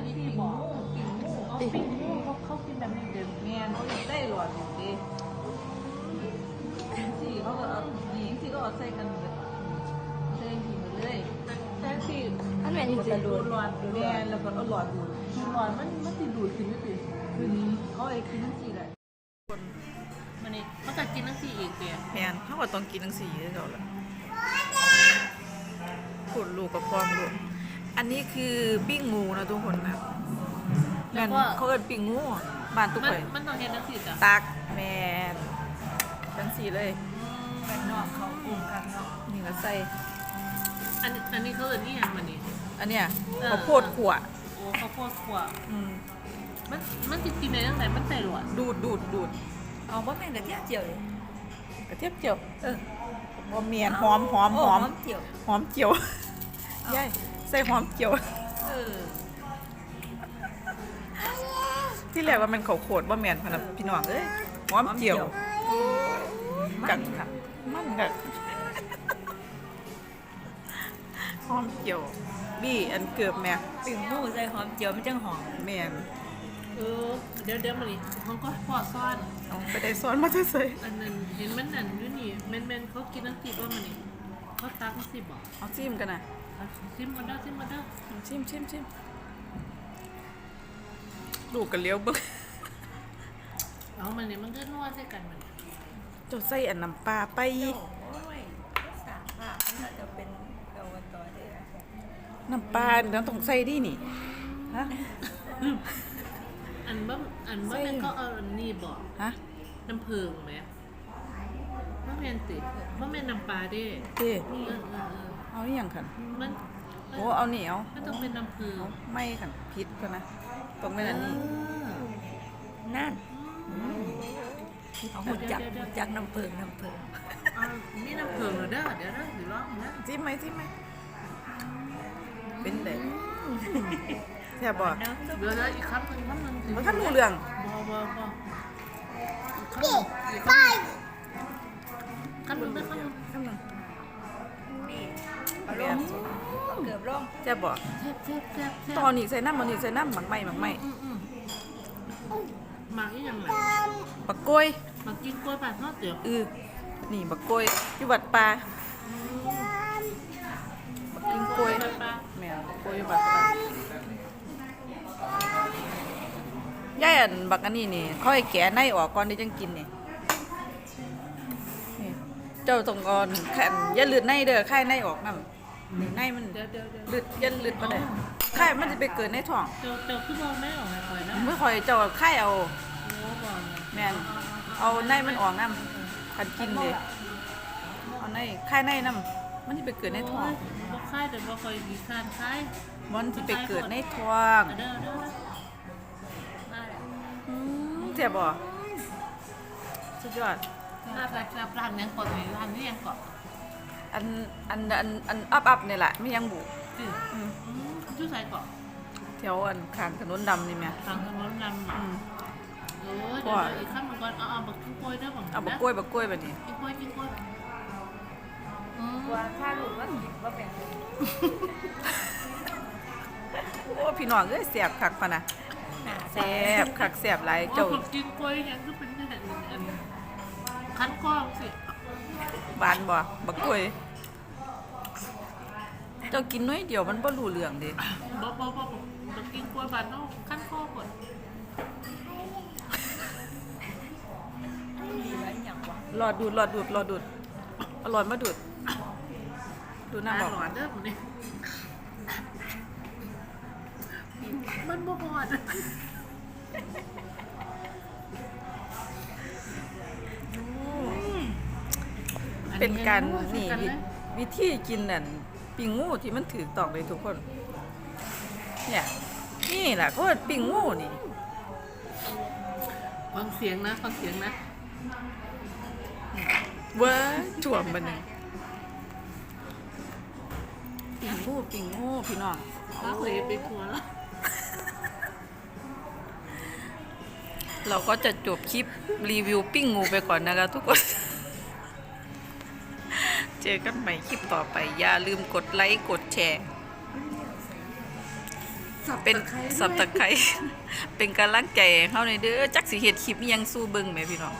ันนี้ปีบอกปีงูอ๋อปีงูเขาเขากินแบบนี้เดือดแมนเขาอยากได้หลอดอยู่ดิสี่เขาก็เอาหญิงสี่ก็เอาใส่กันแบบใส่ทีหมดเลยแต่สี่อันแมนจริงจะดูดูดหลอดแมนแล้วก็เอาหลอดดูดหลอดมันมันติดูดขึ้นไม่ติดขึ้นเขาไอ้กินทั้งสี่แหละมันนี่เขาจะกินทั้งสี่อีกเดียแมนเขาก็ต้องกินทั้งสี่เท่าละขุดลูกกับพร้อมลูก อันนี้คือปิ้งงูนะทุกคนนะแมนเขาเอินปิ้งงูบ้านทุกมันคนมันต้องเห็นทั้งสี่จ้ะตักแมนทั้งสี่เลยกันนอกเขากลุ่มกันเนาะนี่ก็ใส่ อันอันนี้เขาเอินนี่ยังมันนี่ อันเนี้ยเออข้าวโพดขวโอ้ข้าวโพดขั่วอืมมันมันจะกินในตั้งแต่มันใส่หลวดดูดดูดดูดเอาว่าแม่งแต่เที่ยวเจียวเลยกระเทียมเจียวเออบ่เมียนหอมหอมหอม เจียว หอมเจียวย่าย ใส่หอมเจียวเออที่แรกว่ามันเขาวโคดว่าแมนพะนันพี่น้องเอ้ยหอมเจียวกัดค่ะมันแบบหอมเจียวบี้อันเกือบแม่ปิ่งหมูใส่หอมเจียวมันจังหอมแม่นเออเดี๋ยวเดี๋ยวมันนี่มันก็พอซ่อนเอาไปได้ซ้อนมาจะใส่อันนั้นเห็นมันนั่นอยู่นี่แมนแมนเขากินทั้งสิบว่ามันนี่ เขาตักทั้งสิบบอกเอาจิ้มกันนะเอาซิมมาเด้อซิมมาเด้อชิมชิมชิมลูกกันเลี้ยวเบึกเอามันนี่มันก็นวดใส่กันมันจะใส่อันน้ำปลาไป โอ้ยสามภาพน่าจะเป็นเกาวันต่อได้อะน้ำปลาเราต้องใส่ดินี่ฮะอันว่าอันว่าใส่มันก็เอาอันนี้บอกฮะน้ำผึ้งไหมว่า แมนติว่าแมนน้ำปลาเด้เด้เออเออเออเอาอหย่างขันมันโอ้เอาเหนียวมันต้องเป็นน้ำผึ้งไม่ขันพิษกันะต้องเป็นอันนี้นั่นเอาหุ่นจักหุ่นจักน้ำเพิงน้ำเพิงเอานี่น้ำผึ้งเหรอเด้อเดี๋ยวเด้อสิลองนะจิ้มไหมจิ้มไหมเป็นเด็กแซ่บบ่เดี๋ยวเดี๋ยวอีกคำหนึ่งคำหนึ่งสิมันขั้นหูเรื่องบ่บ่บ่อีกคำหนึ่งอีกคำหนึ่ง คำหนึ่งได้คำหนึ่งขั้นหนึ่งนี่เอาลงเกือบลงแซ่บบ่แซ่บแซ่บแซ่บแซ่บตอนนี้ใส่น้ำมันนี้ใส่น้ำหมักไหม้หมักไหม้อืมอืมหมักอีหยังไงบักกล้วยหมักกินกล้วยบาดทอดเดี๋ยวอือนี่บักกล้วยอยู่วัดป่าบักกินกล้วยบาดปลาแม่นบักกล้วยอยู่วัดป่าย่ายอันบักอันนี้นี่เขาให้แกะในออกก่อนที่จังกินนี่นี่เจ้าต้องก่อนแค่นอย่าลืดในเด้อค่ายในออกนํนี่ในมันเดี๋ยวเดี๋ยวเดี๋ยวลืดยันลืดบ่ได้ค่ายมันจะไปเกิดในท้องเดี๋ยวเดี๋ยวขึ้นมาแม่ออกมาคอยนะเมื่อคอยเจ้าค่ายเอาโอ้บ่เนี่ยแม่นเอาในมันออกน้ำคันกินเลยเอาในค่ายในน้ำมันที่ไปเกิดในท้องบ่คายแต่บ่คอยมีคานคายมันที่ไปเกิดในท้องเด้อเด้อได้แล้วอืมเจ็บบ่สุดยอด ร้านแบบแบบร้านยังก่อนนี่ร้านนี้ยังก่อนอันอันอันอันอัพอัพนี่แหละไม่ยังบุสิอืมอืมชื่อใส่ก่อนแถวอันข้างถนนดำนี่แม่ทางถนนนำอืมโอ้ยเดี๋ยวอีกขั้นมันก่อนเอาเอาบักกิ้งกล้วยได้บังเอาบักกล้วยบักกล้วยแบบนี้กิ้งกล้วยกิ้งกล้วยอืมว่าถ้าลูกว่ากินว่าแบ่งโอ้พี่น้องเอ้ยแสบคักพะนะแสบคักแสบหลายเจ้าเจ้ากิ้งกล้วยยังก็เป็นอันอัน ขั้นกล้องสิบานบ่บักกล้วยเจ้ากินน้อยเดียวมันบ่รู้เรื่องเด้บ่บ่บ่บักกิ้งกล้วยบานเนาะขั้นข้อก่อนมีอะไรอย่างวะรอดูดรอดูดรอดูดอร่อยมาดูด ดูน้ำบอกหวานเด้อผมนี่มันบ่พอด เป็นการนี่วิวิธีกินนั่นปิงงูที่มันถือตอกเลยทุกคน เนี่ย นี่แหละก็ปิงงูนี่ฟังเสียงนะฟังเสียงนะเว้ยถ่วมบันนึงปิงงูปิงงูพี่น้องรักเลยไปทัวร์แล้วเราก็จะจบคลิปรีวิวปิ้งงูไปก่อนนะคะทุกคน เจอกันใหม่คลิปต่อไป อย่าลืมกดไลค์กดแชร์สสับเป็นตะไคร้ด้วยสับตะไคร้เป็นกำลังใจให้เฮาในอยเด้อจักสิเฮ็ดคลิปอิหยังสู้เบิ่งแหม่พี่น้อง